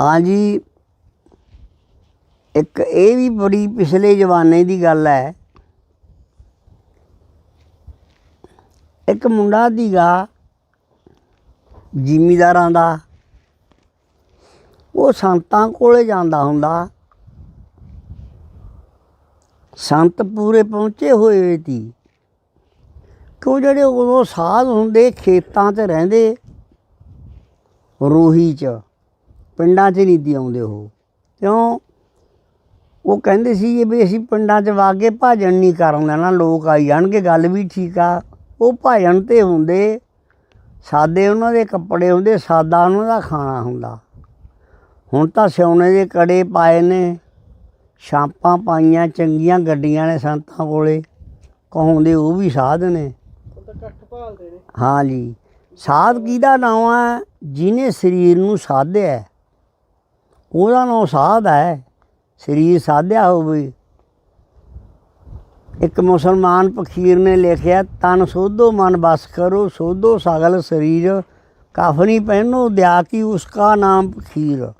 ਹਾਂਜੀ ਇੱਕ ਇਹ ਵੀ ਬੜੀ ਪਿਛਲੇ ਜ਼ਮਾਨੇ ਦੀ ਗੱਲ ਹੈ। ਇੱਕ ਮੁੰਡਾ ਦੀਗਾ ਜ਼ਿਮੀਦਾਰਾਂ ਦਾ। ਉਹ ਸੰਤਾਂ ਕੋਲੇ ਜਾਂਦਾ ਹੁੰਦਾ। ਸੰਤ ਪੂਰੇ ਪਹੁੰਚੇ ਹੋਏ ਸੀ। ਕਿਉਂ ਜਿਹੜੇ ਉਦੋਂ ਸਾਧ ਹੁੰਦੇ, ਖੇਤਾਂ 'ਚ ਰਹਿੰਦੇ, ਰੋਹੀ 'ਚ। ਪਿੰਡਾਂ 'ਚ ਨਹੀਂ ਦੀ ਆਉਂਦੇ ਉਹ। ਕਿਉਂ? ਉਹ ਕਹਿੰਦੇ ਸੀ ਵੀ ਅਸੀਂ ਪਿੰਡਾਂ 'ਚ ਵਾਗੇ ਭਾਜਣ ਨਹੀਂ ਕਰਨ ਦੇਣਾ ਲੋਕ ਆਈ ਜਾਣਗੇ ਗੱਲ ਵੀ ਠੀਕ ਆ। ਉਹ ਭਾਜਣ ਤੇ ਹੁੰਦੇ ਸਾਦੇ ਉਹਨਾਂ ਦੇ ਕੱਪੜੇ ਹੁੰਦੇ ਸਾਦਾ ਉਹਨਾਂ ਦਾ ਖਾਣਾ ਹੁੰਦਾ। ਹੁਣ ਤਾਂ ਸਿਉਣੇ ਦੇ ਕੜੇ ਪਾਏ ਨੇ ਛਾਪਾਂ ਪਾਈਆਂ ਚੰਗੀਆਂ ਗੱਡੀਆਂ ਨੇ ਸੰਤਾਂ ਕੋਲੇ ਕਹਾਉਂਦੇ ਉਹ ਵੀ ਸਾਧ ਨੇ। ਹਾਂ ਜੀ ਸਾਧ ਕਿਹਦਾ ਨਾਮ ਹੈ ਜਿਹਨੇ ਸਰੀਰ ਨੂੰ ਸਾਧਿਆ। ਉਹਦਾ ਨਾਮ ਸਾਧ ਹੈ, ਸਰੀਰ ਸਾਧਿਆ ਹੋਵੇ। ਇੱਕ ਮੁਸਲਮਾਨ ਫਕੀਰ ਨੇ ਲਿਖਿਆ, ਤਨ ਸੋਧੋ ਮਨ ਬਸ ਕਰੋ, ਸੋਧੋ ਸਗਲ ਸਰੀਰ ਕਫਨੀ ਪਹਿਨੋ, ਦਿਆ ਕੀ ਉਸਕਾ ਨਾਮ ਫਕੀਰ।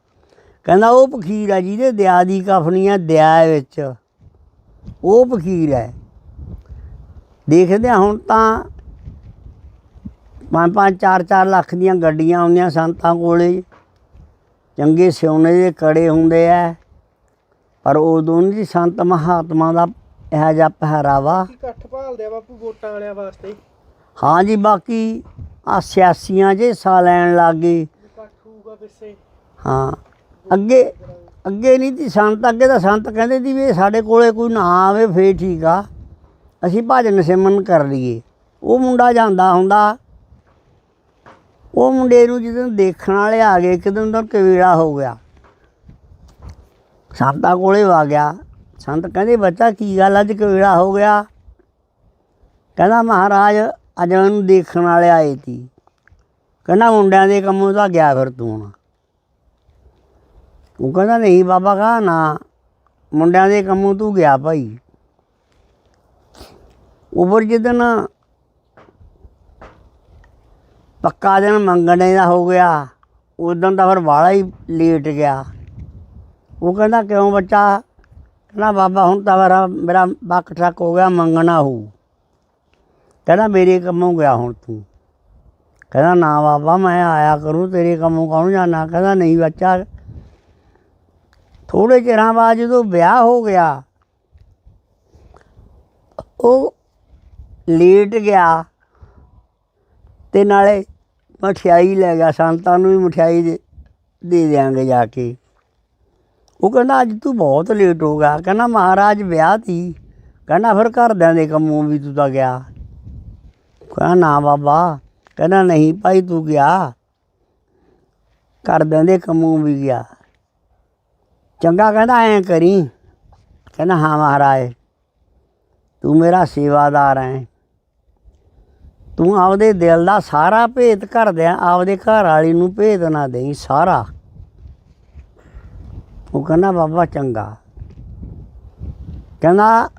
ਕਹਿੰਦਾ, ਉਹ ਫਕੀਰ ਹੈ ਜਿਹਦੇ ਦਿਆ ਦੀ ਕਫਨੀ ਹੈ, ਦਿਆ ਵਿੱਚ। ਉਹ ਫਕੀਰ ਹੈ। ਦੇਖਦੇ ਹਾਂ ਹੁਣ ਤਾਂ ਪੰਜ ਪੰਜ ਚਾਰ ਚਾਰ ਲੱਖ ਦੀਆਂ ਗੱਡੀਆਂ ਆਉਂਦੀਆਂ ਸੰਤਾਂ ਕੋਲੇ। ਚੰਗੇ ਸਿਉਨੇ ਦੇ ਕੜੇ ਹੁੰਦੇ ਆ ਪਰ ਉਦੋਂ ਨਹੀਂ ਸੀ ਸੰਤ ਮਹਾਤਮਾ ਦਾ ਇਹੋ ਜਿਹਾ ਪਹਿਰਾਵਾ। ਕੀ ਕੱਠ ਭਾਲਦੇ ਆ ਬਾਪੂ ਵੋਟਾਂ ਵਾਲਿਆਂ ਵਾਸਤੇ। ਹਾਂ ਜੀ ਬਾਕੀ ਆ ਸਿਆਸੀਆਂ 'ਚ ਹਿੱਸਾ ਲੈਣ ਲੱਗ ਗਏ। ਹੋਊਗਾ ਹਾਂ ਅੱਗੇ ਅੱਗੇ ਨਹੀਂ ਸੀ ਸੰਤ ਅੱਗੇ ਤਾਂ ਸੰਤ ਕਹਿੰਦੇ ਸੀ ਵੀ ਇਹ ਸਾਡੇ ਕੋਲੇ ਕੋਈ ਨਾ ਆਵੇ ਫੇਰ ਠੀਕ ਆ। ਅਸੀਂ ਭਜਨ ਸਿਮਰਨ ਕਰ ਲਈਏ। ਉਹ ਮੁੰਡਾ ਜਾਂਦਾ ਹੁੰਦਾ ਉਹ ਮੁੰਡੇ ਨੂੰ ਜਦੋਂ ਦੇਖਣ ਵਾਲੇ ਆ ਗਏ, ਇੱਕ ਦਿਨ ਤਾਂ ਕਵੇੜਾ ਹੋ ਗਿਆ। ਸੰਤਾਂ ਕੋਲੇ ਆ ਗਿਆ। ਸੰਤ ਕਹਿੰਦੇ, ਬੱਚਾ, ਕੀ ਗੱਲ ਅੱਜ ਕਵੇੜਾ ਹੋ ਗਿਆ? ਕਹਿੰਦਾ, ਮਹਾਰਾਜ, ਅੱਜ ਮੈਨੂੰ ਦੇਖਣ ਵਾਲੇ ਆਏ ਸੀ। ਕਹਿੰਦਾ, ਮੁੰਡਿਆਂ ਦੇ ਕੰਮੋਂ ਤਾਂ ਗਿਆ ਫਿਰ ਤੂੰ ਹੁਣ। ਉਹ ਕਹਿੰਦਾ, ਨਹੀਂ ਬਾਬਾ ਕਹਾ ਨਾ। ਮੁੰਡਿਆਂ ਦੇ ਕੰਮੋਂ ਤੂੰ ਗਿਆ ਭਾਈ। ਉਪਰ ਜਿੱਦਣ ਪੱਕਾ ਦਿਨ ਮੰਗਣੇ ਦਾ ਹੋ ਗਿਆ। ਉਦੋਂ ਤਾਂ ਫਿਰ ਵਾਲਾ ਹੀ ਲੇਟ ਗਿਆ। ਉਹ ਕਹਿੰਦਾ, ਕਿਉਂ ਬੱਚਾ? ਕਹਿੰਦਾ, ਬਾਬਾ, ਹੁਣ ਤਾਂ ਮੇਰਾ ਮੇਰਾ ਬੱਕ ਠੱਕ ਹੋ ਗਿਆ, ਮੰਗਣਾ ਹੋ। ਕਹਿੰਦਾ, ਮੇਰੇ ਕੰਮੋਂ ਗਿਆ ਹੁਣ ਤੂੰ। ਕਹਿੰਦਾ, ਨਾ ਬਾਬਾ, ਮੈਂ ਆਇਆ ਕਰੂੰ, ਤੇਰੇ ਕੰਮੋਂ ਕੌਣ ਜਾਣਾ? ਕਹਿੰਦਾ, ਨਹੀਂ ਬੱਚਾ। ਥੋੜੇ ਚਿਰਾਂ ਬਾਅਦ ਜਦੋਂ ਵਿਆਹ ਹੋ ਗਿਆ, ਉਹ ਲੇਟ ਗਿਆ ਤੇ ਨਾਲੇ ਮਠਿਆਈ ਲੈ ਗਿਆ, ਸੰਤਾਂ ਨੂੰ ਵੀ ਮਠਿਆਈ ਦੇ ਦੇ ਦਿਆਂਗੇ ਜਾ ਕੇ। ਉਹ ਕਹਿੰਦਾ, ਅੱਜ ਤੂੰ ਬਹੁਤ ਲੇਟ ਹੋ ਗਿਆ। ਕਹਿੰਦਾ, ਮਹਾਰਾਜ ਵਿਆਹ ਤੀ। ਕਹਿੰਦਾ, ਫਿਰ ਘਰਦਿਆਂ ਦੇ ਕੰਮੋਂ ਵੀ ਤੂੰ ਤਾਂ ਗਿਆ। ਕਹਿੰਦਾ, ਨਾ ਬਾਬਾ। ਕਹਿੰਦਾ, ਨਹੀਂ ਭਾਈ, ਤੂੰ ਗਿਆ। ਘਰਦਿਆਂ ਦੇ ਕੰਮੋਂ ਵੀ ਗਿਆ। ਚੰਗਾ ਕਹਿੰਦਾ, ਐਂ ਕਰੀ। ਕਹਿੰਦਾ, ਹਾਂ ਮਹਾਰਾਜ, ਤੂੰ ਮੇਰਾ ਸੇਵਾਦਾਰ ਹੈ ਤੂੰ ਆਪਦੇ ਦਿਲ ਦਾ ਸਾਰਾ ਭੇਤ ਕਰਦਿਆਂ ਆਪਦੇ ਘਰ ਵਾਲੀ ਨੂੰ ਭੇਤ ਨਾ ਦੇਈ, ਸਾਰਾ। ਉਹ ਕਹਿੰਦਾ, ਬਾਬਾ, ਚੰਗਾ। ਕਹਿੰਦਾ,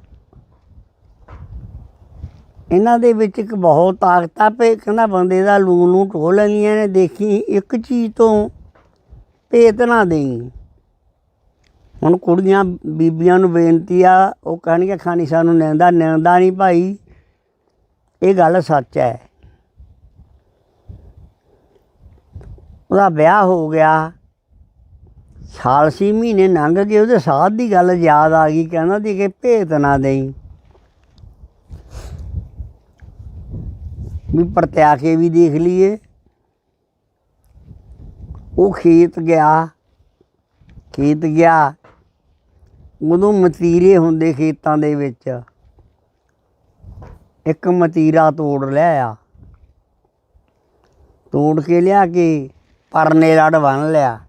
ਇਹਨਾਂ ਦੇ ਵਿੱਚ ਇੱਕ ਬਹੁਤ ਤਾਕਤ ਆ ਪਏ ਕਹਿੰਦਾ, ਬੰਦੇ ਦਾ ਲੂਣ ਨੂੰ ਢੋ ਲੈਂਦੀਆਂ ਨੇ, ਦੇਖੀ, ਇੱਕ ਚੀਜ਼ ਤੋਂ ਭੇਤ ਨਾ ਦੇਈ। ਹੁਣ ਕੁੜੀਆਂ, ਬੀਬੀਆਂ ਨੂੰ ਬੇਨਤੀ ਆ, ਉਹ ਕਹਿਣਗੇ ਖਾਣੀ ਸਾਨੂੰ ਨਿੰਦਾ ਨਿੰਦਾ ਨਹੀਂ ਭਾਈ। ਇਹ ਗੱਲ ਸੱਚ ਹੈ। ਉਹਦਾ ਵਿਆਹ ਹੋ ਗਿਆ। ਸਾਲ ਛੇ ਮਹੀਨੇ ਲੰਘ ਗਏ, ਉਹਦੇ ਸਾਧ ਦੀ ਗੱਲ ਯਾਦ ਆ ਗਈ, ਕਹਿੰਦਾ ਸੀ ਕਿ ਭੇਤ ਨਾ ਦੇਈ। ਵੀ ਪਰਤਿਆ ਕੇ ਵੀ ਦੇਖ ਲਈਏ। ਉਹ ਖੇਤ ਗਿਆ। ਖੇਤ ਗਿਆ। ਉਦੋਂ ਮਤੀਰੇ ਹੁੰਦੇ ਖੇਤਾਂ ਦੇ ਵਿੱਚ। ਇੱਕ ਮਤੀਰਾ ਤੋੜ ਲਿਆ ਤੋੜ ਕੇ ਲਿਆ ਕੇ ਪਰਨੇ ਲੜ ਬੰਨ ਲਿਆ।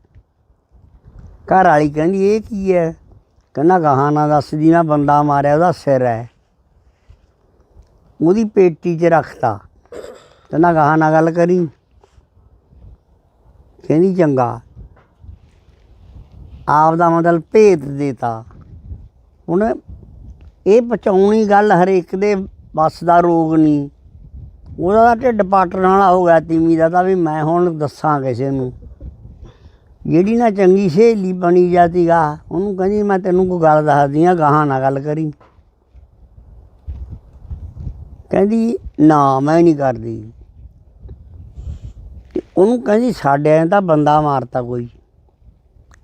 ਘਰ ਵਾਲੀ ਕਹਿੰਦੀ, ਇਹ ਕੀ ਹੈ ਕਹਿੰਦਾ, ਗਾਹਾਂ ਨਾ ਦੱਸਦੀ ਨਾ ਬੰਦਾ ਮਾਰਿਆ, ਉਹਦਾ ਸਿਰ ਹੈ ਉਹਦੀ ਪੇਟੀ 'ਚ ਰੱਖਤਾ। ਕਹਿੰਦਾ, ਗਾਹਾਂ ਨਾ ਗੱਲ ਕਰੀ। ਕਹਿੰਦੀ, ਚੰਗਾ। ਆਪ ਦਾ ਮਤਲਬ ਭੇਤ ਦੇਤਾ। ਹੁਣ ਇਹ ਪਚਾਉਣੀ ਗੱਲ ਹਰੇਕ ਦੇ ਬੱਸ ਦਾ ਰੋਗ ਨਹੀਂ। ਉਹਦਾ ਤਾਂ ਢਿੱਡ ਪਾਟਣ ਵਾਲਾ ਹੋ ਗਿਆ ਤੀਮੀ ਦਾ ਤਾਂ ਵੀ ਮੈਂ ਹੁਣ ਦੱਸਾਂ ਕਿਸੇ ਨੂੰ। ਜਿਹੜੀ ਨਾ ਚੰਗੀ ਸਹੇਲੀ ਬਣੀ ਜਾਤੀਗਾ ਉਹਨੂੰ ਕਹਿੰਦੀ, ਮੈਂ ਤੈਨੂੰ ਕੋਈ ਗੱਲ ਦੱਸਦੀ ਆ, ਗਾਹਾਂ ਨਾ ਗੱਲ ਕਰੀ। ਕਹਿੰਦੀ, ਨਾ, ਮੈਂ ਨਹੀਂ ਕਰਦੀ। ਉਹਨੂੰ ਕਹਿੰਦੀ, ਸਾਡੇ ਐਂ ਤਾਂ ਬੰਦਾ ਮਾਰਤਾ ਕੋਈ।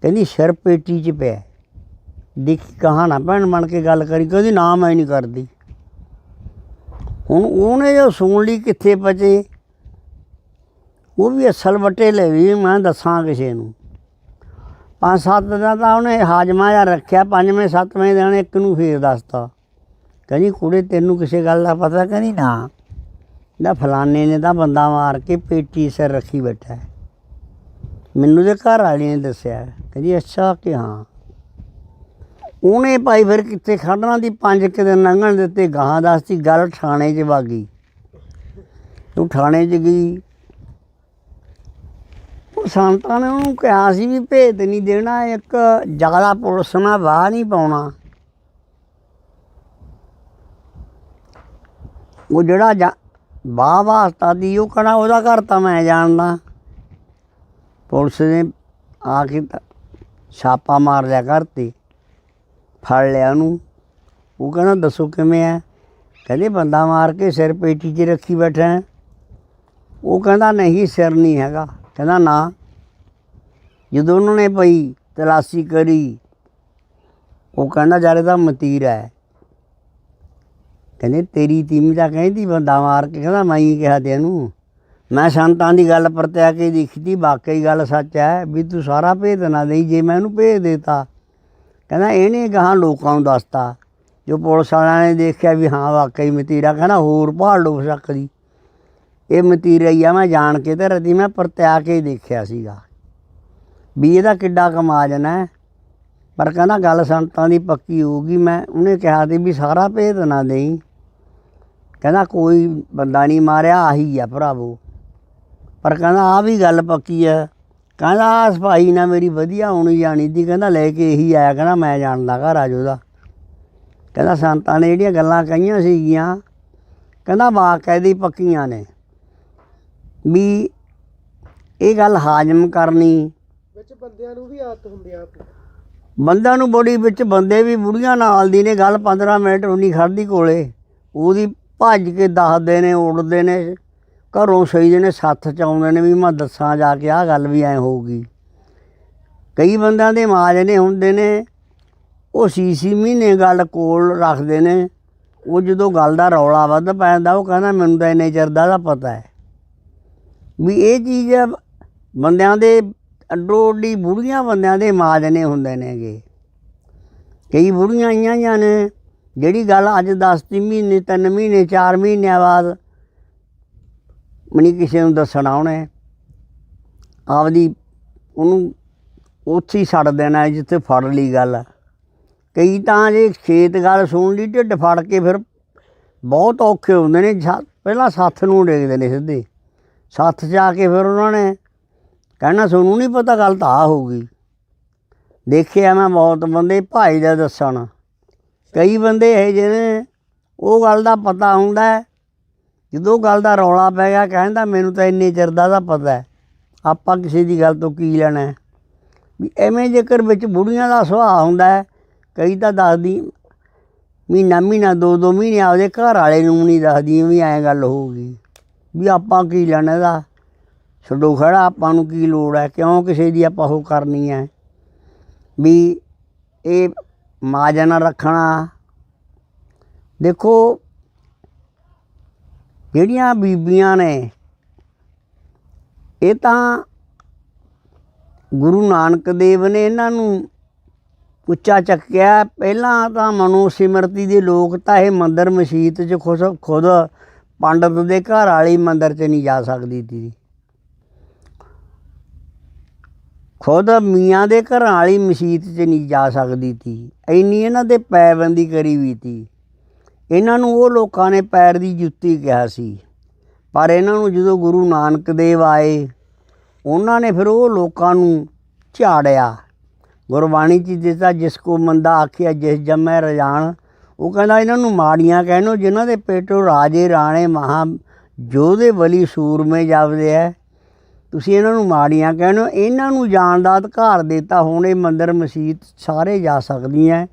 ਕਹਿੰਦੀ, ਸਿਰ ਪੇਟੀ 'ਚ ਪਿਆ। ਦੇਖੀ ਕਹਾਂ ਨਾ ਭੈਣ ਬਣ ਕੇ ਗੱਲ ਕਰੀ, ਕਹਿੰਦੀ, ਨਾ, ਮੈਂ ਨਹੀਂ ਕਰਦੀ। ਹੁਣ ਉਹਨੇ ਜੋ ਸੁਣ ਲਈ ਕਿੱਥੇ ਪਚੇ, ਉਹ ਵੀ ਅਸਲ ਵਟੇ ਲੈ ਵੀ, ਮੈਂ ਦੱਸਾਂ ਕਿਸੇ ਨੂੰ। ਪੰਜ ਸੱਤ ਦਿਨ ਤਾਂ ਉਹਨੇ ਹਾਜਮਾ ਜਾਂ ਰੱਖਿਆ, ਪੰਜਵੇਂ, ਸੱਤਵੇਂ ਦਿਨ ਇੱਕ ਨੂੰ ਫੇਰ ਦੱਸਤਾ। ਕਹਿੰਦੀ, ਕੁੜੇ, ਤੈਨੂੰ ਕਿਸੇ ਗੱਲ ਦਾ ਪਤਾ ਕਹਿੰਦੀ, ਨਾ। ਨਾ ਫਲਾਣੇ ਨੇ ਤਾਂ ਬੰਦਾ ਮਾਰ ਕੇ ਪੇਟੀ ਸਿਰ ਰੱਖੀ ਬੈਠਾ ਮੈਨੂੰ ਤੇ ਘਰ ਵਾਲੀ ਨੇ ਦੱਸਿਆ। ਕਹਿੰਦੀ, ਅੱਛਾ ਕਿ ਹਾਂ। ਉਹਨੇ ਭਾਈ ਫਿਰ ਕਿੱਥੇ ਖੜਨਾ ਦੀ ਪੰਜ ਕੁ ਦਿਨ ਲੰਘਣ ਦਿੱਤੇ, ਗਾਹਾਂ ਦੱਸਤੀ, ਗੱਲ ਥਾਣੇ 'ਚ ਵਾਗੀ ਉਹ ਥਾਣੇ 'ਚ ਗਈ। ਉਹ ਸੰਤਾਂ ਨੇ ਉਹਨੂੰ ਕਿਹਾ ਸੀ ਵੀ ਭੇਦ ਨਹੀਂ ਦੇਣਾ, ਇੱਕ ਜ਼ਿਆਦਾ ਪੁਲਿਸ ਨਾਲ ਵਾਹ ਨਹੀਂ ਪਾਉਣਾ। ਉਹ ਜਿਹੜਾ ਜਾ- ਵਾਹ ਵਾਸਤਾ ਦੀ ਉਹ ਕਹਣਾ ਉਹਦਾ ਘਰ ਤਾਂ ਮੈਂ ਜਾਣਦਾ। ਪੁਲਿਸ ਨੇ ਆ ਕੇ ਛਾਪਾ ਮਾਰ ਲਿਆ ਘਰ ਤੇ। ਫੜ ਲਿਆ ਉਹਨੂੰ। ਉਹ ਕਹਿੰਦਾ, ਦੱਸੋ ਕਿਵੇਂ ਆ ਕਹਿੰਦੇ, ਬੰਦਾ ਮਾਰ ਕੇ ਸਿਰ ਪੇਟੀ 'ਚ ਰੱਖੀ ਬੈਠਾ ਉਹ ਕਹਿੰਦਾ, ਨਹੀਂ, ਸਿਰ ਨਹੀਂ ਹੈਗਾ। ਕਹਿੰਦਾ, ਨਾ। ਜਦੋਂ ਉਹਨਾਂ ਨੇ ਪਈ, ਤਲਾਸ਼ੀ ਕਰੀ, ਉਹ ਕਹਿੰਦਾ ਜਾਰੇ ਦਾ ਮਤੀਰ ਹੈ ਕਹਿੰਦੇ, ਤੇਰੀ ਤੀਮੀ ਤਾਂ ਕਹਿੰਦੀ ਬੰਦਾ ਮਾਰ ਕੇ? ਕਹਿੰਦਾ, ਮੈਂ ਹੀ ਕਿਹਾ ਤੈਨੂੰ ਮੈਂ ਸੰਤਾਂ ਦੀ ਗੱਲ ਪਰਤਿਆ ਕੇ ਦੇਖੀ ਵਾਕਈ ਗੱਲ ਸੱਚ ਹੈ ਵੀ ਤੂੰ ਸਾਰਾ ਭੇਦ ਨਾ ਦੇਈ, ਜੇ ਮੈਂ ਉਹਨੂੰ ਭੇਜ ਦੇਤਾ। ਕਹਿੰਦਾ ਇਹਨੇ ਗਾਹਾਂ ਲੋਕਾਂ ਨੂੰ ਦੱਸਤਾ। ਜੋ ਪੁਲਿਸ ਵਾਲਿਆਂ ਨੇ ਦੇਖਿਆ ਵੀ ਹਾਂ ਵਾਕਈ ਮਤੀਰਾ ਕਹਿੰਦਾ ਹੋਰ ਭਾਲ ਲੋ ਸਕਦੀ ਇਹ ਮਤੀਰਾ ਹੀ ਆ, ਮੈਂ ਜਾਣ ਕੇ ਤੇ ਰਤੀ ਮੈਂ ਪਰਤਿਆ ਕੇ ਦੇਖਿਆ ਸੀਗਾ। ਵੀ ਇਹਦਾ ਕਿੱਡਾ ਕਮਾ ਜਾਣਾ ਪਰ ਕਹਿੰਦਾ ਗੱਲ ਸੰਤਾਂ ਦੀ ਪੱਕੀ ਹੋਊਗੀ, ਮੈਂ ਉਹਨੇ ਕਿਹਾ ਸੀ ਵੀ ਸਾਰਾ ਭੇਦ ਨਾ ਦੇਈ। ਕਹਿੰਦਾ ਕੋਈ ਬੰਦਾ ਨਹੀਂ ਮਾਰਿਆ, ਆਹੀ ਆ ਭਰਾਵੋ। ਪਰ ਕਹਿੰਦਾ ਆ ਵੀ ਗੱਲ ਪੱਕੀ ਆ ਕਹਿੰਦਾ ਸਫ਼ਾਈ ਨਾ ਮੇਰੀ ਵਧੀਆ ਹੋਣੀ ਜਾਣੀ ਦੀ। ਕਹਿੰਦਾ ਲੈ ਕੇ ਇਹੀ ਆਇਆ ਕਹਿੰਦਾ ਮੈਂ ਜਾਣਦਾ ਘਰ ਆ ਉਹਦਾ ਕਹਿੰਦਾ ਸੰਤਾਂ ਨੇ ਜਿਹੜੀਆਂ ਗੱਲਾਂ ਕਹੀਆਂ ਸੀਗੀਆਂ ਕਹਿੰਦਾ ਵਾਕਿਆ ਦੀ ਪੱਕੀਆਂ ਨੇ। ਵੀ ਇਹ ਗੱਲ ਹਾਜ਼ਮ ਕਰਨੀ। ਵਿੱਚ ਬੰਦਿਆਂ ਨੂੰ ਵੀ ਆਦਤ ਹੁੰਦੀ ਆ ਬੰਦਿਆਂ ਨੂੰ ਬੜੀ ਵਿੱਚ ਬੰਦੇ ਵੀ ਬੁੜੀਆਂ ਨਾਲ ਦੀ ਨੇ ਗੱਲ 15 ਮਿੰਟ ਉਨੀ ਖੜਦੀ ਕੋਲੇ। ਉਹਦੀ ਭੱਜ ਕੇ ਦੱਸਦੇ ਨੇ ਉੜਦੇ ਨੇ। ਘਰੋਂ ਸਹੀ ਨੇ ਸੱਥ ਚ ਆਉਂਦੇ ਨੇ ਵੀ ਮੈਂ ਦੱਸਾਂ ਜਾ ਕੇ ਆਹ ਗੱਲ ਵੀ ਐ ਹੋਊਗੀ। ਕਈ ਬੰਦਿਆਂ ਦੇ ਮਾਜ ਨੇ ਹੁੰਦੇ ਨੇ, ਉਹ ਸੀਸੀ ਮਹੀਨੇ ਗੱਲ ਕੋਲ ਰੱਖਦੇ ਨੇ, ਉਹ ਜਦੋਂ ਗੱਲ ਦਾ ਰੌਲਾ ਵੱਧ ਪੈਂਦਾ, ਉਹ ਕਹਿੰਦਾ ਮੈਨੂੰ ਤਾਂ ਇੰਨੇ ਚਿਰ ਦਾ ਦਾ ਪਤਾ ਹੈ। ਵੀ ਇਹ ਚੀਜ਼ ਬੰਦਿਆਂ ਦੇ ਅੱਡੋ ਬੁੜੀਆਂ ਬੰਦਿਆਂ ਦੇ ਮਾਜ ਨੇ ਹੁੰਦੇ ਨੇਗੇ। ਕਈ ਬੁੜੀਆਂ ਆਈਆਂ ਜਾਂ ਨੇ, ਜਿਹੜੀ ਗੱਲ ਅੱਜ 10 ਮਹੀਨੇ 3 ਮਹੀਨੇ 4 ਮਹੀਨਿਆਂ ਬਾਅਦ ਮਨੀ ਕਿਸੇ ਨੂੰ ਦੱਸਣਾ ਉਹਨੇ ਆਪਦੀ ਉਹਨੂੰ ਉੱਥੇ ਹੀ ਛੱਡ ਦੇਣਾ ਜਿੱਥੇ ਫੜ ਲਈ ਗੱਲ। ਕਈ ਤਾਂ ਜੇ ਖੇਤ ਗੱਲ ਸੁਣ ਲਈ, ਢਿੱਡ ਫੜ ਕੇ ਫਿਰ ਬਹੁਤ ਔਖੇ ਹੁੰਦੇ ਨੇ। ਛਾ- ਪਹਿਲਾਂ ਸੱਥ ਨੂੰ ਡੇਗਦੇ ਨੇ ਸਿੱਧੇ। ਸੱਥ 'ਚ ਆ ਕੇ ਫਿਰ ਉਹਨਾਂ ਨੇ ਕਹਿਣਾ, ਸੋਨੂੰ ਨਹੀਂ ਪਤਾ ਗੱਲ ਤਾਂ ਆ ਹੋਊਗੀ ਦੇਖਿਆ ਮੈਂ ਬਹੁਤ ਬੰਦੇ ਭਾਈ ਦਾ ਦੱਸਣ। ਕਈ ਬੰਦੇ ਇਹ ਜਿਹਨੇ ਉਹ ਗੱਲ ਦਾ ਪਤਾ ਹੁੰਦਾ ਜਦੋਂ ਗੱਲ ਦਾ ਰੌਲਾ ਪੈ ਗਿਆ, ਕਹਿੰਦਾ ਮੈਨੂੰ ਤਾਂ ਇੰਨੇ ਚਿਰ ਦਾ ਤਾਂ ਪਤਾ ਆਪਾਂ ਕਿਸੇ ਦੀ ਗੱਲ ਤੋਂ ਕੀ ਲੈਣਾ ਵੀ ਐਵੇਂ ਜੇਕਰ ਵਿੱਚ ਬੁੜੀਆਂ ਦਾ ਸੁਭਾਅ ਹੁੰਦਾ ਹੈ, ਕਈ ਤਾਂ ਦੱਸਦੀ, ਮਹੀਨਾ ਮਹੀਨਾ, ਦੋ ਦੋ ਮਹੀਨੇ ਆਪਦੇ ਘਰ ਵਾਲੇ ਨੂੰ ਨਹੀਂ ਦੱਸਦੀ ਵੀ ਐਂ ਗੱਲ ਹੋਊਗੀ ਵੀ ਆਪਾਂ ਕੀ ਲੈਣਾ ਇਹਦਾ? ਛੱਡੋ ਖੜਾ, ਆਪਾਂ ਨੂੰ ਕੀ ਲੋੜ ਹੈ? ਕਿਉਂ ਕਿਸੇ ਦੀ ਆਪਾਂ ਉਹ ਕਰਨੀ ਹੈ? ਵੀ ਇਹ ਮਾਜਨ ਰੱਖਣਾ। ਦੇਖੋ ਜਿਹੜੀਆਂ ਬੀਬੀਆਂ ਨੇ, ਇਹ ਤਾਂ ਗੁਰੂ ਨਾਨਕ ਦੇਵ ਨੇ ਇਹਨਾਂ ਨੂੰ ਉੱਚਾ ਚੱਕਿਆ। ਪਹਿਲਾਂ ਤਾਂ ਮਨੋ ਸਿਮਰਤੀ ਦੇ ਲੋਕ ਤਾਂ ਇਹ ਮੰਦਰ ਮਸਜਿਦ 'ਚ ਖੁਦ ਖੁਦ ਪੰਡਤ ਦੇ ਘਰ ਵਾਲੀ ਮੰਦਰ 'ਚ ਨਹੀਂ ਜਾ ਸਕਦੀ ਸੀ। ਖੁਦ ਮੀਆਂ ਦੇ ਘਰਾਂ ਵਾਲੀ ਮਸਜਿਦ 'ਚ ਨਹੀਂ ਜਾ ਸਕਦੀ ਤੀ ਇੰਨੀ ਇਹਨਾਂ 'ਤੇ ਪੈਬੰਦੀ ਕਰੀ ਵੀ ਤੀ ਇਹਨਾਂ ਨੂੰ ਉਹ ਲੋਕਾਂ ਨੇ ਪੈਰ ਦੀ ਜੁੱਤੀ ਕਿਹਾ ਸੀ। ਪਰ ਇਹਨਾਂ ਨੂੰ ਜਦੋਂ ਗੁਰੂ ਨਾਨਕ ਦੇਵ ਆਏ, ਉਹਨਾਂ ਨੇ ਫਿਰ ਉਹ ਲੋਕਾਂ ਨੂੰ ਝਾੜਿਆ। ਗੁਰਬਾਣੀ ਚ ਦਿੱਤਾ, ਜਿਸ ਕੋ ਮੰਦਾ ਆਖਿਆ, ਜਿਸ ਜੰਮੈ ਰਜਾਨ ਉਹ ਕਹਿੰਦਾ, ਇਹਨਾਂ ਨੂੰ ਮਾੜੀਆਂ ਕਹਿਣੋ, ਜਿਨ੍ਹਾਂ ਦੇ ਪੇਟੋਂ ਰਾਜੇ, ਰਾਣੇ, ਮਹਾ ਜੋਧੇ ਬਲੀ ਸੂਰਮੇ ਜਾਪਦੇ ਐ, ਤੁਸੀਂ ਇਹਨਾਂ ਨੂੰ ਮਾੜੀਆਂ ਕਹਿੰਦੇ ਹੋ ਇਹਨਾਂ ਨੂੰ ਜਾਣ ਦਾ ਅਧਿਕਾਰ ਦਿੱਤਾ, ਹੁਣ ਇਹ ਮੰਦਰ ਮਸਜਿਦ ਸਾਰੇ ਜਾ ਸਕਦੀਆਂ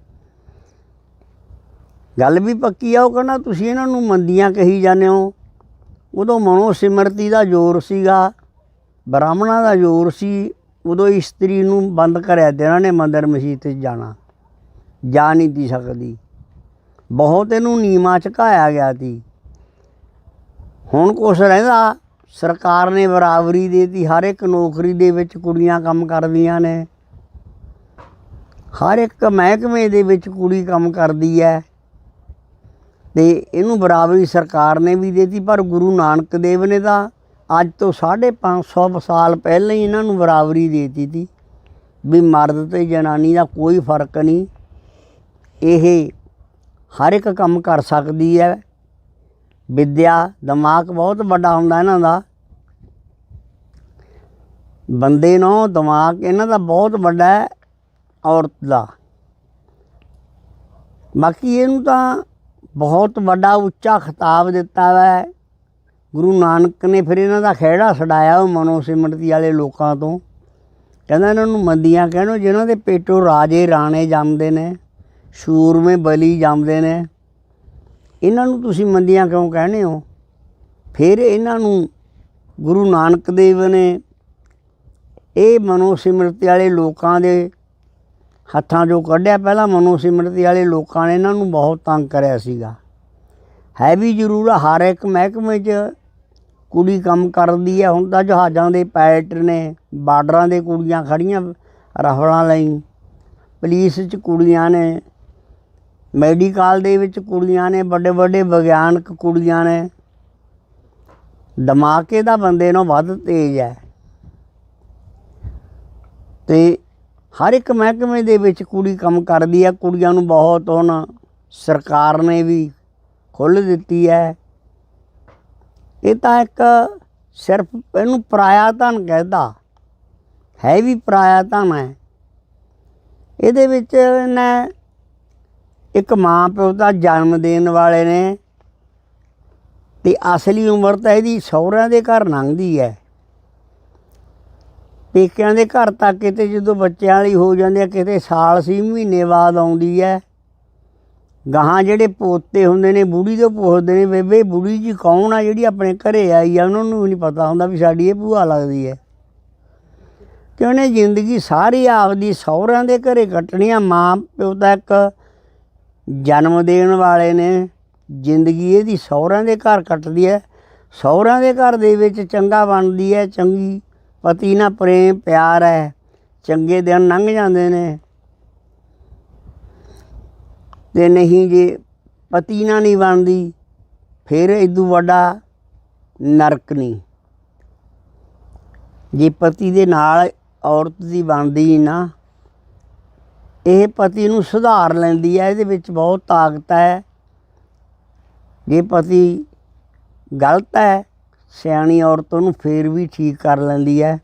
ਗੱਲ ਵੀ ਪੱਕੀ ਆ, ਉਹ ਕਹਿੰਦਾ ਤੁਸੀਂ ਇਹਨਾਂ ਨੂੰ ਮੰਦੀਆਂ ਕਹੀ ਜਾਂਦੇ ਹੋ। ਉਦੋਂ ਮਨੋ ਸਿਮਰਤੀ ਦਾ ਜ਼ੋਰ ਸੀਗਾ, ਬ੍ਰਾਹਮਣਾਂ ਦਾ ਜ਼ੋਰ ਸੀ, ਉਦੋਂ ਇਸਤਰੀ ਨੂੰ ਬੰਦ ਕਰਿਆ ਤੇ ਇਹਨਾਂ ਨੇ ਮੰਦਰ ਮਸਜਿਦ 'ਚ ਜਾਣਾ। ਜਾ ਨਹੀਂ ਤੀ ਸਕਦੀ। ਬਹੁਤ ਇਹਨੂੰ ਨੀਮਾ ਝੁਕਾਇਆ ਗਿਆ ਸੀ ਹੁਣ ਕੁਛ ਰਹਿੰਦਾ, ਸਰਕਾਰ ਨੇ ਬਰਾਬਰੀ ਦੇਤੀ ਹਰ ਇੱਕ ਨੌਕਰੀ ਦੇ ਵਿੱਚ ਕੁੜੀਆਂ ਕੰਮ ਕਰਦੀਆਂ ਨੇ। ਹਰ ਇੱਕ ਮਹਿਕਮੇ ਦੇ ਵਿੱਚ ਕੁੜੀ ਕੰਮ ਕਰਦੀ ਹੈ। ਤੇ ਇਹਨੂੰ ਬਰਾਬਰੀ ਸਰਕਾਰ ਨੇ ਵੀ ਦੇਤੀ, ਪਰ ਗੁਰੂ ਨਾਨਕ ਦੇਵ ਨੇ ਤਾਂ ਅੱਜ ਤੋਂ 550 ਸਾਲ ਪਹਿਲਾਂ ਹੀ ਇਹਨਾਂ ਨੂੰ ਬਰਾਬਰੀ ਦੇਤੀ ਸੀ ਵੀ ਮਰਦ ਤੇ ਜਨਾਨੀ ਦਾ ਕੋਈ ਫ਼ਰਕ ਨਹੀਂ। ਇਹ ਹਰ ਇੱਕ ਕੰਮ ਕਰ ਸਕਦੀ ਹੈ। ਵਿਦਿਆ ਦਿਮਾਗ ਬਹੁਤ ਵੱਡਾ ਹੁੰਦਾ ਇਹਨਾਂ ਦਾ। ਬੰਦੇ ਨੂੰ ਦਿਮਾਗ ਇਹਨਾਂ ਦਾ ਬਹੁਤ ਵੱਡਾ ਹੈ ਔਰਤ ਦਾ। ਬਾਕੀ ਇਹਨੂੰ ਤਾਂ ਬਹੁਤ ਵੱਡਾ ਉੱਚਾ ਖਿਤਾਬ ਦਿੱਤਾ ਹੈ ਗੁਰੂ ਨਾਨਕ ਨੇ ਫਿਰ ਇਹਨਾਂ ਦਾ ਖਹਿੜਾ ਛਡਾਇਆ ਉਹ ਮਨੋ ਸਿਮਰਤੀ ਵਾਲੇ ਲੋਕਾਂ ਤੋਂ। ਕਹਿੰਦਾ ਇਹਨਾਂ ਨੂੰ ਮੰਦੀਆਂ ਕਹਿਣੋ, ਜਿਨ੍ਹਾਂ ਦੇ ਪੇਟੋਂ ਰਾਜੇ ਰਾਣੇ ਜੰਮਦੇ ਨੇ, ਸ਼ੂਰਮੇ ਬਲੀ ਜੰਮਦੇ ਨੇ। ਇਹਨਾਂ ਨੂੰ ਤੁਸੀਂ ਮੰਦੀਆਂ ਕਿਉਂ ਕਹਿੰਦੇ ਹੋ? ਫਿਰ ਇਹਨਾਂ ਨੂੰ ਗੁਰੂ ਨਾਨਕ ਦੇਵ ਨੇ ਇਹ ਮਨੋ ਸਿਮਰਤੀ ਵਾਲੇ ਲੋਕਾਂ ਦੇ ਹੱਥਾਂ 'ਚੋਂ ਕੱਢਿਆ ਪਹਿਲਾਂ ਮਨੋ ਸਿਮਰਤੀ ਵਾਲੇ ਲੋਕਾਂ ਨੇ ਇਹਨਾਂ ਨੂੰ ਬਹੁਤ ਤੰਗ ਕਰਿਆ ਸੀਗਾ। ਹੈ ਵੀ ਜ਼ਰੂਰ, ਹਰ ਇੱਕ ਮਹਿਕਮੇ 'ਚ ਕੁੜੀ ਕੰਮ ਕਰਦੀ ਹੈ ਹੁਣ ਤਾਂ ਜਹਾਜ਼ਾਂ ਦੇ ਪਾਇਲਟ ਨੇ, ਬਾਰਡਰਾਂ ਦੇ ਕੁੜੀਆਂ ਖੜੀਆਂ ਰਫਲਾਂ ਲਈ। ਪੁਲਿਸ 'ਚ ਕੁੜੀਆਂ ਨੇ, ਮੈਡੀਕਲ ਦੇ ਵਿੱਚ ਕੁੜੀਆਂ ਨੇ ਵੱਡੇ ਵੱਡੇ ਵਿਗਿਆਨਕ ਕੁੜੀਆਂ ਨੇ। ਦਿਮਾਗ ਇਹਦਾ ਬੰਦੇ ਨੂੰ ਵੱਧ ਤੇਜ਼ ਹੈ। ਤੇ ਹਰ ਇੱਕ ਮਹਿਕਮੇ ਦੇ ਵਿੱਚ ਕੁੜੀ ਕੰਮ ਕਰਦੀ ਹੈ ਕੁੜੀਆਂ ਨੂੰ ਬਹੁਤ ਹੁਣ ਸਰਕਾਰ ਨੇ ਵੀ ਖੁੱਲ੍ਹ ਦਿੱਤੀ ਹੈ ਇਹ ਤਾਂ ਇੱਕ ਸਿਰਫ ਇਹਨੂੰ ਪਰਾਇਆ ਧਨ ਕਹਿੰਦਾ, ਹੈ ਵੀ ਪਰਾਇਆ ਧਨ ਹੈ ਇਹਦੇ ਵਿੱਚ ਇਹਨੇ ਇੱਕ ਮਾਂ ਪਿਓ ਦਾ ਜਨਮ ਦੇਣ ਵਾਲੇ ਨੇ ਤੇ ਅਸਲੀ ਉਮਰ ਤਾਂ ਇਹਦੀ ਸਹੁਰਿਆਂ ਦੇ ਘਰ ਲੰਘਦੀ ਹੈ ਪੇਕਿਆਂ ਦੇ ਘਰ ਤੱਕ ਕਿਤੇ ਜਦੋਂ ਬੱਚਿਆਂ ਵਾਲੀ ਹੋ ਜਾਂਦੇ ਆ, ਕਿਤੇ ਸਾਲ ਸੀ, ਮਹੀਨੇ ਬਾਅਦ ਆਉਂਦੀ ਹੈ ਗਾਹਾਂ ਜਿਹੜੇ ਪੋਤੇ ਹੁੰਦੇ ਨੇ, ਬੁੜੀ ਤੋਂ ਪੁੱਛਦੇ ਨੇ, ਬੇਬੇ ਬੁੜੀ ਜੀ ਕੌਣ ਆ ਜਿਹੜੀ ਆਪਣੇ ਘਰੇ ਆਈ ਆ? ਉਹਨਾਂ ਨੂੰ ਵੀ ਨਹੀਂ ਪਤਾ ਹੁੰਦਾ ਵੀ ਸਾਡੀ ਇਹ ਭੂਆ ਲੱਗਦੀ ਹੈ ਕਿ ਉਹਨੇ ਜ਼ਿੰਦਗੀ ਸਾਰੀ ਆਪਦੀ ਸਹੁਰਿਆਂ ਦੇ ਘਰੇ ਕੱਟਣੀ ਆ। ਮਾਂ ਪਿਓ ਦਾ ਇੱਕ ਜਨਮ ਦੇਣ ਵਾਲੇ ਨੇ। ਜ਼ਿੰਦਗੀ ਇਹਦੀ ਸਹੁਰਿਆਂ ਦੇ ਘਰ ਕੱਟਦੀ ਹੈ ਸਹੁਰਿਆਂ ਦੇ ਘਰ ਦੇ ਵਿੱਚ ਚੰਗਾ ਬਣਦੀ ਹੈ ਚੰਗੀ ਪਤੀ ਨਾਲ ਪ੍ਰੇਮ ਪਿਆਰ ਹੈ, ਚੰਗੇ ਦਿਨ ਲੰਘ ਜਾਂਦੇ ਨੇ। ਤੇ ਨਹੀਂ ਜੇ ਪਤੀ ਨਾਲ ਨਹੀਂ ਬਣਦੀ, ਫਿਰ ਇਦੋਂ ਵੱਡਾ ਨਰਕ ਨਹੀਂ। ਜੇ ਪਤੀ ਦੇ ਨਾਲ ਔਰਤ ਦੀ ਬਣਦੀ ਨਾ, ਇਹ ਪਤੀ ਨੂੰ ਸੁਧਾਰ ਲੈਂਦੀ ਹੈ, ਇਹਦੇ ਵਿੱਚ ਬਹੁਤ ਤਾਕਤ ਹੈ। ਜੇ ਪਤੀ ਗਲਤ ਹੈ ਸਿਆਣੀ ਔਰਤ ਉਹਨੂੰ ਫੇਰ ਵੀ ਠੀਕ ਕਰ ਲੈਂਦੀ ਹੈ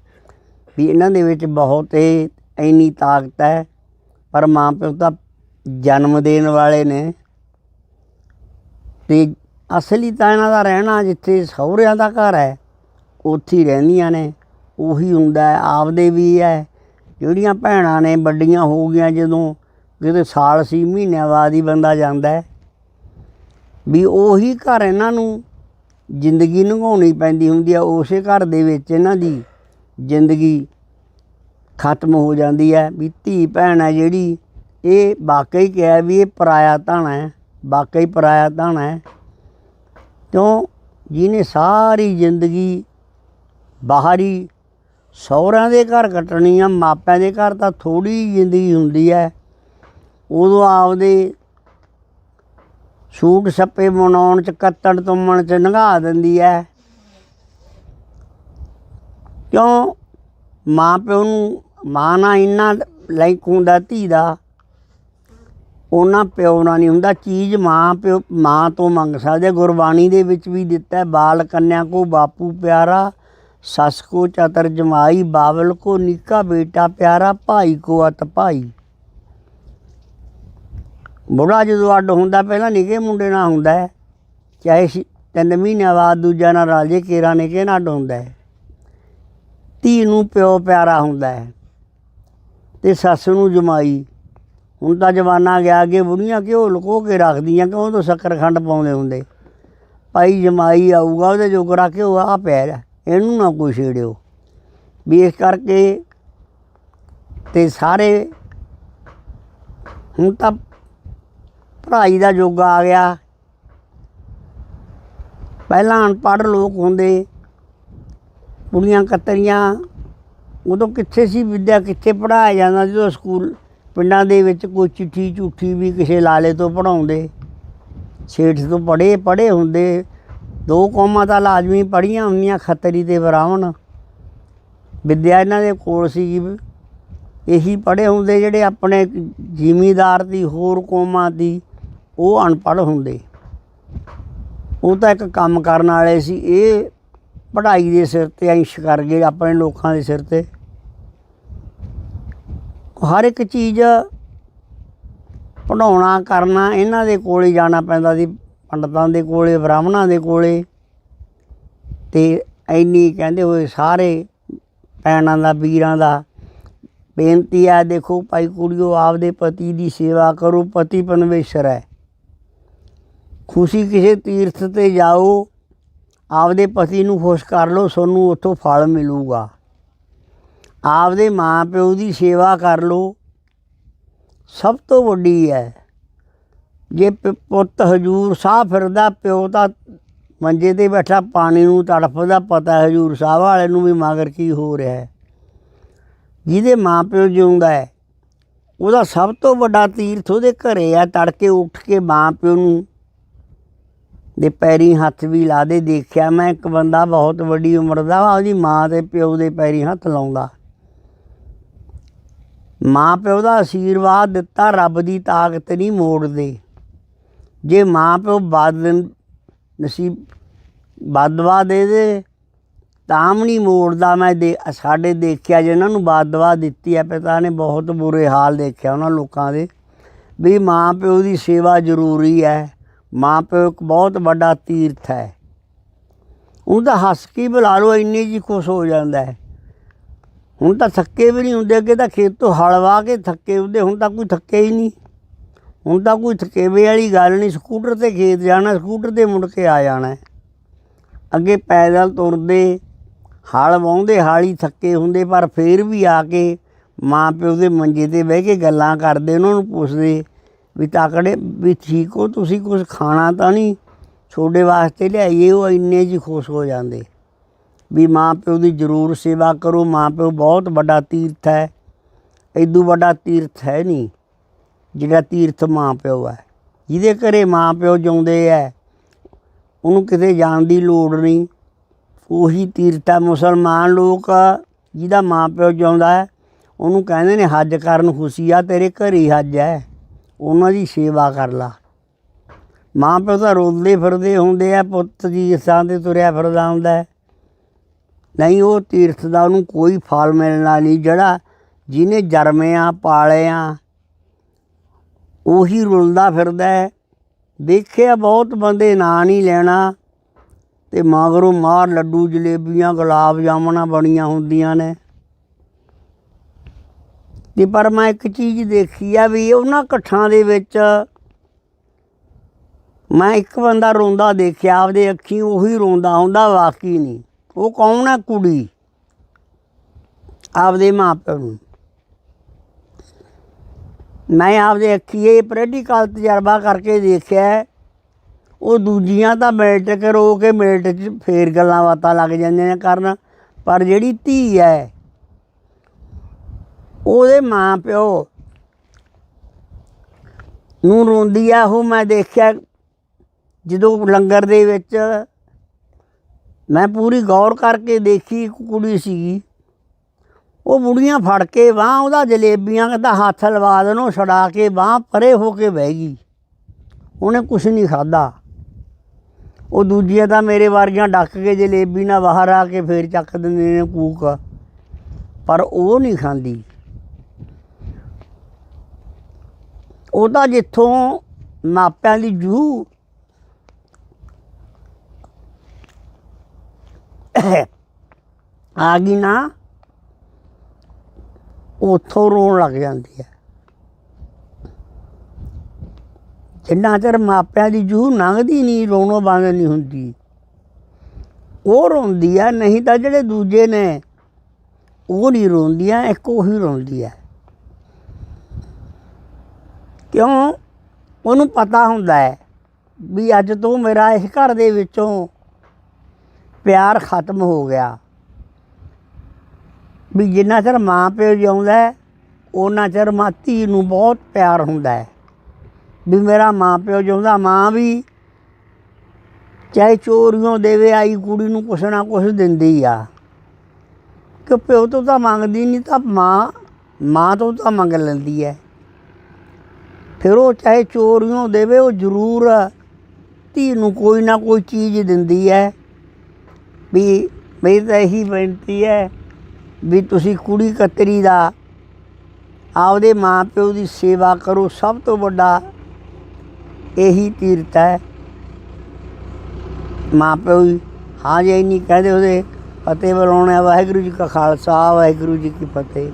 ਵੀ ਇਹਨਾਂ ਦੇ ਵਿੱਚ ਬਹੁਤ ਇਹ ਇੰਨੀ ਤਾਕਤ ਹੈ, ਪਰ ਮਾਂ ਪਿਓ ਤਾਂ ਜਨਮ ਦੇਣ ਵਾਲੇ ਨੇ। ਤੇ ਅਸਲੀ ਤਾਂ ਇਹਨਾਂ ਦਾ ਰਹਿਣਾ ਜਿੱਥੇ ਸਹੁਰਿਆਂ ਦਾ ਘਰ ਹੈ, ਉੱਥੇ ਹੀ ਰਹਿੰਦੀਆਂ ਨੇ। ਉਹੀ ਹੁੰਦਾ ਆਪਦੇ ਵੀ ਹੈ। ਜਿਹੜੀਆਂ ਭੈਣਾਂ ਨੇ ਵੱਡੀਆਂ ਹੋ ਗਈਆਂ, ਜਦੋਂ ਕਿਤੇ ਸਾਲ ਸੀ, ਮਹੀਨਿਆਂ ਬਾਅਦ ਹੀ ਬੰਦਾ ਜਾਂਦਾ ਹੈ। ਵੀ ਉਹੀ ਘਰ ਇਹਨਾਂ ਨੂੰ ਜ਼ਿੰਦਗੀ ਨਿਭਾਉਣੀ ਪੈਂਦੀ ਹੁੰਦੀ ਆ, ਉਸੇ ਘਰ ਦੇ ਵਿੱਚ ਇਹਨਾਂ ਦੀ ਜ਼ਿੰਦਗੀ ਖਤਮ ਹੋ ਜਾਂਦੀ ਹੈ ਵੀ ਧੀ ਭੈਣ ਹੈ ਜਿਹੜੀ, ਇਹ ਵਾਕਈ ਕਿਹਾ ਵੀ ਇਹ ਪਰਾਇਆ ਧਨ ਹੈ, ਵਾਕਈ ਪਰਾਇਆ ਧਨ ਹੈ। ਕਿਉਂ? ਜਿਹਨੇ ਸਾਰੀ ਜ਼ਿੰਦਗੀ ਬਾਹਰੀ ਸਹੁਰਿਆਂ ਦੇ ਘਰ ਕੱਟਣੀ ਆ, ਮਾਪਿਆਂ ਦੇ ਘਰ ਤਾਂ ਥੋੜੀ ਜ਼ਿੰਦਗੀ ਹੁੰਦੀ ਹੈ, ਉਦੋਂ ਆਪਦੇ ਸੂਟ ਸੱਪੇ ਬਣਾਉਣ ਚ ਕੱਤਣ ਤੁੰਮਣ ਚ ਨਗਾ ਦਿੰਦੀ ਹੈ ਕਿਉਂ? ਮਾਂ ਪਿਓ ਨੂੰ, ਮਾਂ ਨਾ ਇੰਨਾ ਲਾਇਕ ਹੁੰਦਾ ਧੀ ਦਾ, ਉਹਨਾਂ ਪਿਓ ਨਾਲ ਨਹੀਂ ਹੁੰਦਾ। ਚੀਜ਼ ਮਾਂ ਪਿਓ, ਮਾਂ ਤੋਂ ਮੰਗ ਸਕਦੇ ਗੁਰਬਾਣੀ ਦੇ ਵਿੱਚ ਵੀ ਦਿੱਤਾ ਬਾਲ ਕੰਨਿਆ ਕੋ ਬਾਪੂ ਪਿਆਰਾ, ਸੱਸ ਕੋ ਚਤਰ ਜਮਾਈ, ਬਾਵਲ ਕੋ ਨਿੱਕਾ ਬੇਟਾ ਪਿਆਰਾ, ਭਾਈ ਕੋ ਅਤ ਭਾਈ। ਬੁੜਾ ਜਦੋਂ ਅੱਡ ਹੁੰਦਾ, ਪਹਿਲਾਂ ਨਿੱਕੇ ਮੁੰਡੇ ਨਾਲ ਹੁੰਦਾ ਹੈ। ਚਾਹੇ ਤਿੰਨ ਮਹੀਨਿਆਂ ਬਾਅਦ ਦੂਜਾ ਨਾਲ ਰਲ ਜੇ, ਕੇਰਾ ਨਿੱਕੇ ਨਾਲ ਅੱਡ ਹੁੰਦਾ ਹੈ। ਧੀ ਨੂੰ ਪਿਓ ਪਿਆਰਾ ਹੁੰਦਾ ਹੈ। ਤੇ ਸੱਸ ਨੂੰ ਜਮਾਈ। ਹੁਣ ਤਾਂ ਜਮਾਨਾ ਗਿਆ ਅੱਗੇ ਬੁੜੀਆਂ ਘਿਓ ਲੁਕੋ ਕੇ ਰੱਖਦੀਆਂ, ਕਿਉਂ ਤੋਂ ਸ਼ੱਕਰਖੰਡ ਪਾਉਂਦੇ ਹੁੰਦੇ? ਭਾਈ ਜਮਾਈ ਆਊਗਾ, ਉਹਦੇ ਜੋਗਰਾ ਘਿਓ ਆ ਪਿਆ ਇਹਨੂੰ ਨਾ ਕੋਈ ਛੇੜਿਓ। ਵੀ ਇਸ ਕਰਕੇ ਤੇ ਸਾਰੇ, ਹੁਣ ਤਾਂ ਪੜ੍ਹਾਈ ਦਾ ਯੁੱਗ ਆ ਗਿਆ। ਪਹਿਲਾਂ ਅਨਪੜ੍ਹ ਲੋਕ ਹੁੰਦੇ, ਕੁੜੀਆਂ ਕਤਰੀਆਂ, ਉਦੋਂ ਕਿੱਥੇ ਸੀ ਵਿਦਿਆ, ਕਿੱਥੇ ਪੜਾਇਆ ਜਾਂਦਾ ਜਦੋਂ ਸਕੂਲ ਪਿੰਡਾਂ ਦੇ ਵਿੱਚ ਕੋਈ ਚਿੱਠੀ ਝੂਠੀ ਵੀ ਕਿਸੇ ਲਾਲੇ ਤੋਂ ਪੜਾਉਂਦੇ ਛੇਠ ਤੋਂ ਪੜ੍ਹੇ ਪੜ੍ਹੇ ਹੁੰਦੇ। ਦੋ ਕੌਮਾਂ ਤਾਂ ਲਾਜ਼ਮੀ ਪੜ੍ਹੀਆਂ ਹੁੰਦੀਆਂ, ਖੱਤਰੀ ਤੇ ਬ੍ਰਾਹਮਣ। ਵਿਦਿਆ ਇਹਨਾਂ ਦੇ ਕੋਲ ਸੀ। ਇਹੀ ਪੜ੍ਹੇ ਹੁੰਦੇ ਜਿਹੜੇ ਆਪਣੇ ਜ਼ਿਮੀਦਾਰ ਦੀ, ਹੋਰ ਕੌਮਾਂ ਦੀ ਉਹ ਅਨਪੜ੍ਹ ਹੁੰਦੇ। ਉਹ ਤਾਂ ਇੱਕ ਕੰਮ ਕਰਨ ਵਾਲੇ ਸੀ। ਇਹ ਪੜ੍ਹਾਈ ਦੇ ਸਿਰ ਤੇ ਅੰਸ਼ ਕਰ ਗਏ ਆਪਣੇ ਲੋਕਾਂ ਦੇ ਸਿਰ ਤੇ। ਹਰ ਇੱਕ ਚੀਜ਼ ਪੜਾਉਣਾ ਕਰਨਾ, ਇਹਨਾਂ ਦੇ ਕੋਲ ਹੀ ਜਾਣਾ ਪੈਂਦਾ ਸੀ। ਪੰਡਤਾਂ ਦੇ ਕੋਲੇ, ਬ੍ਰਾਹਮਣਾਂ ਦੇ ਕੋਲੇ। ਤੇ ਐਨੀ ਕਹਿੰਦੇ ਹੋਏ ਸਾਰੇ ਭੈਣਾਂ ਦਾ ਵੀਰਾਂ ਦਾ। ਬੇਨਤੀ ਹੈ ਦੇਖੋ ਭਾਈ ਕੁੜੀਓ, ਆਪਦੇ ਪਤੀ ਦੀ ਸੇਵਾ ਕਰੋ, ਪਤੀ ਪਰਮੇਸ਼ਰ ਹੈ। ਖੁਸ਼ੀ ਕਿਸੇ ਤੀਰਥ ਤੇ ਜਾਓ, ਆਪਦੇ ਪਤੀ ਨੂੰ ਖੁਸ਼ ਕਰ ਲਓ ਤੁਹਾਨੂੰ ਉੱਥੋਂ ਫਲ ਮਿਲੂਗਾ। ਆਪਦੇ ਮਾਂ ਪਿਓ ਦੀ ਸੇਵਾ ਕਰ ਲਓ। ਸਭ ਤੋਂ ਵੱਡੀ ਹੈ, ਜੇ ਪ- ਪੁੱਤ ਹਜੂਰ ਸਾਹ ਫਿਰਦਾ, ਪਿਓ ਤਾਂ ਮੰਜੇ ਤੇ ਬੈਠਾ, ਪਾਣੀ ਨੂੰ ਤੜਫਦਾ, ਪਤਾ ਹਜੂਰ ਸਾਹਿਬ ਵਾਲੇ ਨੂੰ ਵੀ ਮਗਰ ਕੀ ਹੋ ਰਿਹਾ ਹੈ। ਜਿਹਦੇ ਮਾਂ ਪਿਓ ਜਿਉਂਦਾ ਹੈ, ਉਹਦਾ ਸਭ ਤੋਂ ਵੱਡਾ ਤੀਰਥ ਉਹਦੇ ਘਰੇ ਆ ਤੜਕੇ ਉੱਠ ਕੇ ਮਾਂ ਪਿਓ ਨੂੰ ਦੇ ਪੈਰੀ ਹੱਥ ਵੀ ਲਾ ਦੇ ਦੇਖਿਆ ਮੈਂ ਇੱਕ ਬੰਦਾ ਬਹੁਤ ਵੱਡੀ ਉਮਰ ਦਾ ਵਾ, ਉਹਦੀ ਮਾਂ ਤੇ ਪਿਓ ਦੇ ਪੈਰੀ ਹੱਥ ਲਾਉਂਦਾ। ਮਾਂ ਪਿਓ ਦਾ ਆਸ਼ੀਰਵਾਦ ਦਿੱਤਾ ਰੱਬ ਦੀ ਤਾਕਤ ਨਹੀਂ ਮੋੜਦੇ। ਜੇ ਮਾਂ ਪਿਓ ਬਾਦ ਨਸੀਬ ਬਦਵਾ ਦੇ ਦੇ ਤਾਂ ਵੀ ਨਹੀਂ ਮੋੜਦਾ ਮੈਂ ਦੇ ਸਾਡੇ ਦੇਖਿਆ ਜਿਹਨਾਂ ਨੂੰ ਬਦਵਾ ਦਿੱਤੀ ਹੈ ਪਿਤਾ ਨੇ ਬਹੁਤ ਬੁਰੇ ਹਾਲ ਦੇਖਿਆ ਉਹਨਾਂ ਲੋਕਾਂ ਦੇ। ਵੀ ਮਾਂ ਪਿਓ ਦੀ ਸੇਵਾ ਜ਼ਰੂਰੀ ਹੈ। ਮਾਂ ਪਿਓ ਇੱਕ ਬਹੁਤ ਵੱਡਾ ਤੀਰਥ ਹੈ। ਉਹਦਾ ਹੱਸ ਕੇ ਬੁਲਾ ਲਓ, ਇੰਨੀ ਜੀ ਖੁਸ਼ ਹੋ ਜਾਂਦਾ ਹੈ। ਹੁਣ ਤਾਂ ਥੱਕੇ ਵੀ ਨਹੀਂ ਹੁੰਦੇ, ਅੱਗੇ ਤਾਂ ਖੇਤ ਤੋਂ ਹਲ ਵਾਹ ਕੇ ਥੱਕੇ ਹੁੰਦੇ, ਹੁਣ ਤਾਂ ਕੋਈ ਥੱਕੇ ਹੀ ਨਹੀਂ। ਹੁਣ ਤਾਂ ਕੋਈ ਥਕੇਵੇ ਵਾਲੀ ਗੱਲ ਨਹੀਂ, ਸਕੂਟਰ ਤੇ ਖੇਤ ਜਾਣਾ, ਸਕੂਟਰ ਤੇ ਮੁੜ ਕੇ ਆ ਜਾਣਾ ਅੱਗੇ ਪੈਦਲ ਤੁਰਦੇ, ਹਲ ਵਾਹੁੰਦੇ, ਹਾਲੀ ਥੱਕੇ ਹੁੰਦੇ, ਪਰ ਫੇਰ ਵੀ ਆ ਕੇ ਮਾਂ ਪਿਓ ਦੇ ਮੰਜੇ ਤੇ ਬਹਿ ਕੇ ਗੱਲਾਂ ਕਰਦੇ, ਉਹਨਾਂ ਨੂੰ ਪੁੱਛਦੇ ਵੀ ਤਾਕੜੇ ਵੀ ਠੀਕ ਹੋ, ਤੁਸੀਂ ਕੁਝ ਖਾਣਾ ਤਾਂ ਨਹੀਂ। ਛੋਡੇ ਵਾਸਤੇ ਲਿਆਈਏ, ਉਹ ਇੰਨੇ ਜੀ ਖੁਸ਼ ਹੋ ਜਾਂਦੇ। ਵੀ ਮਾਂ ਪਿਓ ਦੀ ਜ਼ਰੂਰ ਸੇਵਾ ਕਰੋ, ਮਾਂ ਪਿਓ ਬਹੁਤ ਵੱਡਾ ਤੀਰਥ ਹੈ। ਐਦੂ ਵੱਡਾ ਤੀਰਥ ਹੈ ਨਹੀਂ, ਜਿਹੜਾ ਤੀਰਥ ਮਾਂ ਪਿਓ ਹੈ। ਜਿਹਦੇ ਘਰੇ ਮਾਂ ਪਿਓ ਜਿਉਂਦੇ ਹੈ, ਉਹਨੂੰ ਕਿਤੇ ਜਾਣ ਦੀ ਲੋੜ ਨਹੀਂ। ਉਹੀ ਤੀਰਥ ਹੈ, ਮੁਸਲਮਾਨ ਲੋਕ ਜਿਹਦਾ ਮਾਂ ਪਿਓ ਜਿਉਂਦਾ ਹੈ, ਉਹਨੂੰ ਕਹਿੰਦੇ ਨੇ, ਹੱਜ ਕਰਨ ਖੁਸ਼ੀ ਆ, ਤੇਰੇ ਘਰ ਹੀ ਹੱਜ ਹੈ। ਉਹਨਾਂ ਦੀ ਸੇਵਾ ਕਰ ਲਾ। ਮਾਂ ਪਿਓ ਤਾਂ ਰੋਂਦੇ ਫਿਰਦੇ ਹੁੰਦੇ ਆ, ਪੁੱਤ ਜੀ ਇਸ ਥਾਂ ਤੇ ਤੁਰਿਆ ਫਿਰਦਾ ਹੁੰਦਾ ਨਹੀਂ, ਉਹ ਤੀਰਥ ਦਾ ਉਹਨੂੰ ਕੋਈ ਫਲ ਮਿਲਣਾ ਨਹੀਂ, ਜਿਹੜਾ ਜਿਹਨੇ ਜਰਮਿਆ ਪਾਲਿਆ ਉਹੀ ਰੁਲਦਾ ਫਿਰਦਾ ਹੈ। ਦੇਖਿਆ ਬਹੁਤ ਬੰਦੇ ਨਾਂ ਨਹੀਂ ਲੈਣਾ ਤੇ ਮਗਰੋਂ ਮਾਰ ਲੱਡੂ, ਜਲੇਬੀਆਂ, ਗੁਲਾਬ ਜਾਮਣਾ ਬਣੀਆਂ ਹੁੰਦੀਆਂ ਨੇ। ਤੇ ਪਰ ਮੈਂ ਇੱਕ ਚੀਜ਼ ਦੇਖੀ ਆ ਵੀ ਉਹਨਾਂ ਇਕੱਠਾਂ ਦੇ ਵਿੱਚ ਮੈਂ ਇੱਕ ਬੰਦਾ ਰੋਂਦਾ ਦੇਖਿਆ, ਆਪਦੇ ਅੱਖੀ ਉਹੀ ਰੋਂਦਾ ਹੁੰਦਾ, ਵਾਕਈ ਨਹੀਂ। ਉਹ ਕੌਣ ਹੈ ਕੁੜੀ? ਆਪਦੇ ਮਾਪਿਆਂ ਨੂੰ। ਮੈਂ ਆਪਦੇ ਅੱਖੀ ਇਹ ਪ੍ਰੈਕਟੀਕਲ ਤਜਰਬਾ ਕਰਕੇ ਦੇਖਿਆ, ਉਹ ਦੂਜੀਆਂ ਤਾਂ ਮਿਲਟ ਕੇ ਰੋ ਕੇ ਮਿਲਟ 'ਚ ਫੇਰ ਗੱਲਾਂ ਬਾਤਾਂ ਲੱਗ ਜਾਂਦੀਆਂ ਨੇ ਕਰਨ, ਪਰ ਜਿਹੜੀ ਧੀ ਹੈ ਉਹਦੇ ਮਾਂ ਪਿਓ ਨੂੰ ਰੋਂਦੀ ਆ। ਉਹ ਮੈਂ ਦੇਖਿਆ ਜਦੋਂ ਲੰਗਰ ਦੇ ਵਿੱਚ ਮੈਂ ਪੂਰੀ ਗੌਰ ਕਰਕੇ ਦੇਖੀ ਇੱਕ ਕੁੜੀ ਸੀਗੀ। ਉਹ ਬੁੜੀਆਂ ਫੜ ਕੇ ਬਾਹ ਉਹਦਾ ਜਲੇਬੀਆਂ ਦਾ ਹੱਥ ਲਵਾ ਦੇਣ, ਉਹ ਛਡਾ ਕੇ ਬਾਹ ਪਰੇ ਹੋ ਕੇ ਬਹਿ ਗਈ। ਉਹਨੇ ਕੁਛ ਨਹੀਂ ਖਾਦਾ ਉਹ ਦੂਜੀਆਂ ਤਾਂ ਮੇਰੇ ਵਰਗੀਆਂ ਡੱਕ ਕੇ ਜਲੇਬੀ ਨਾਲ ਬਾਹਰ ਆ ਕੇ ਫੇਰ ਚੱਕ ਦਿੰਦੇ ਨੇ ਕੂਕ। ਪਰ ਉਹ ਨਹੀਂ ਖਾਂਦੀ। ਉਹ ਤਾਂ ਜਿੱਥੋਂ ਮਾਪਿਆਂ ਦੀ ਜੂ ਆ ਗਈ ਨਾ, ਉੱਥੋਂ ਰੋਣ ਲੱਗ ਜਾਂਦੀ ਹੈ। ਜਿੰਨਾ ਚਿਰ ਮਾਪਿਆਂ ਦੀ ਜੂਹ ਲੰਘਦੀ ਨਹੀਂ, ਰੋਣੋਂ ਬੰਦ ਨਹੀਂ ਹੁੰਦੀ। ਉਹ ਰੋਂਦੀ ਆ, ਨਹੀਂ ਤਾਂ ਜਿਹੜੇ ਦੂਜੇ ਨੇ, ਉਹ ਨਹੀਂ ਰੋਂਦੀਆਂ, ਇੱਕ ਉਹੀ ਰੋਂਦੀ ਹੈ ਕਿਉਂ? ਉਹਨੂੰ ਪਤਾ ਹੁੰਦਾ ਹੈ ਵੀ ਅੱਜ ਤੋਂ ਮੇਰਾ ਇਸ ਘਰ ਦੇ ਵਿੱਚੋਂ ਪਿਆਰ ਖਤਮ ਹੋ ਗਿਆ। ਵੀ ਜਿੰਨਾ ਚਿਰ ਮਾਂ ਪਿਓ ਜਿਉਂਦਾ ਉਹਨਾਂ ਚਿਰ ਮਾਂ ਧੀ ਨੂੰ ਬਹੁਤ ਪਿਆਰ ਹੁੰਦਾ ਹੈ। ਵੀ ਮੇਰਾ ਮਾਂ ਪਿਓ ਜਿਉਂਦਾ, ਮਾਂ ਵੀ ਚਾਹੇ ਚੋਰੀਆਂ ਦੇਵੇ, ਆਈ ਕੁੜੀ ਨੂੰ ਕੁਛ ਨਾ ਕੁਛ ਦਿੰਦੀ ਆ। ਕਿ ਪਿਓ ਤੋਂ ਤਾਂ ਮੰਗਦੀ ਨਹੀਂ ਤਾਂ ਮਾਂ ਮਾਂ ਤੋਂ ਤਾਂ ਮੰਗ ਲੈਂਦੀ ਹੈ। ਫਿਰ ਉਹ ਚਾਹੇ ਚੋਰੀਆਂ ਦੇਵੇ, ਉਹ ਜ਼ਰੂਰ ਧੀ ਨੂੰ ਕੋਈ ਨਾ ਕੋਈ ਚੀਜ਼ ਦਿੰਦੀ ਹੈ। ਵੀ ਮੇਰੀ ਤਾਂ ਇਹੀ ਬੇਨਤੀ ਹੈ ਵੀ ਤੁਸੀਂ ਕੁੜੀ ਕਤਰੀ ਦਾ ਆਪਦੇ ਮਾਂ ਪਿਓ ਦੀ ਸੇਵਾ ਕਰੋ। ਸਭ ਤੋਂ ਵੱਡਾ ਇਹੀ ਤੀਰਥ ਹੈ। ਮਾਂ ਪਿਓ ਹਾਂ ਜੇ ਨਹੀਂ ਕਹਦੇ ਉਹਦੇ ਫਤਿਹ ਬੁਲਾਉਣਾ ਵਾਹਿਗੁਰੂ ਜੀ ਕਾ ਖਾਲਸਾ, ਵਾਹਿਗੁਰੂ ਜੀ ਕੀ ਫਤਿਹ।